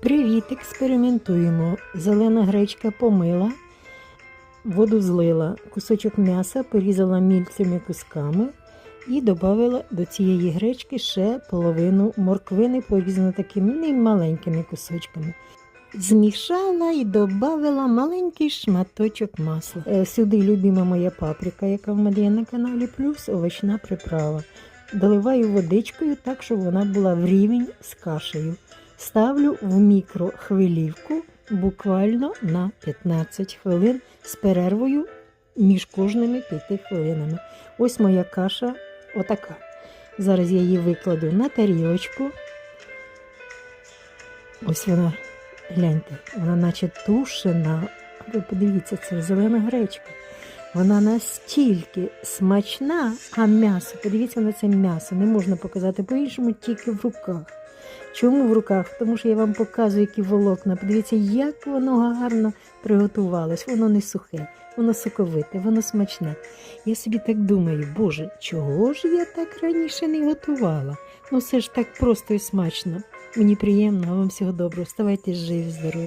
Привіт, експериментуємо. Зелена гречка помила, воду злила, кусочок м'яса порізала мільцями кусками і додала до цієї гречки ще половину морквини, порізану такими маленькими кусочками. Змішала і додала маленький шматочок масла. Е, Сюди любима моя паприка, яка в мене є на каналі, плюс овочна приправа. Доливаю водичкою так, щоб вона була в рівень з кашею. Ставлю в мікрохвилівку буквально на 15 хвилин з перервою між кожними 5 хвилинами. Ось моя каша отака. Зараз я її викладу на тарілочку. Ось вона, гляньте, вона наче тушена. Ви подивіться, це зелена гречка. Вона настільки смачна, а м'ясо, подивіться на це м'ясо, не можна показати по-іншому, тільки в руках. Чому в руках? Тому що я вам показую, які волокна. Подивіться, як воно гарно приготувалось. Воно не сухе, воно соковите, воно смачне. Я собі так думаю, боже, чого ж я так раніше не готувала? Ну все ж так просто і смачно. Мені приємно, вам всього доброго. Ставайте живі, здорові.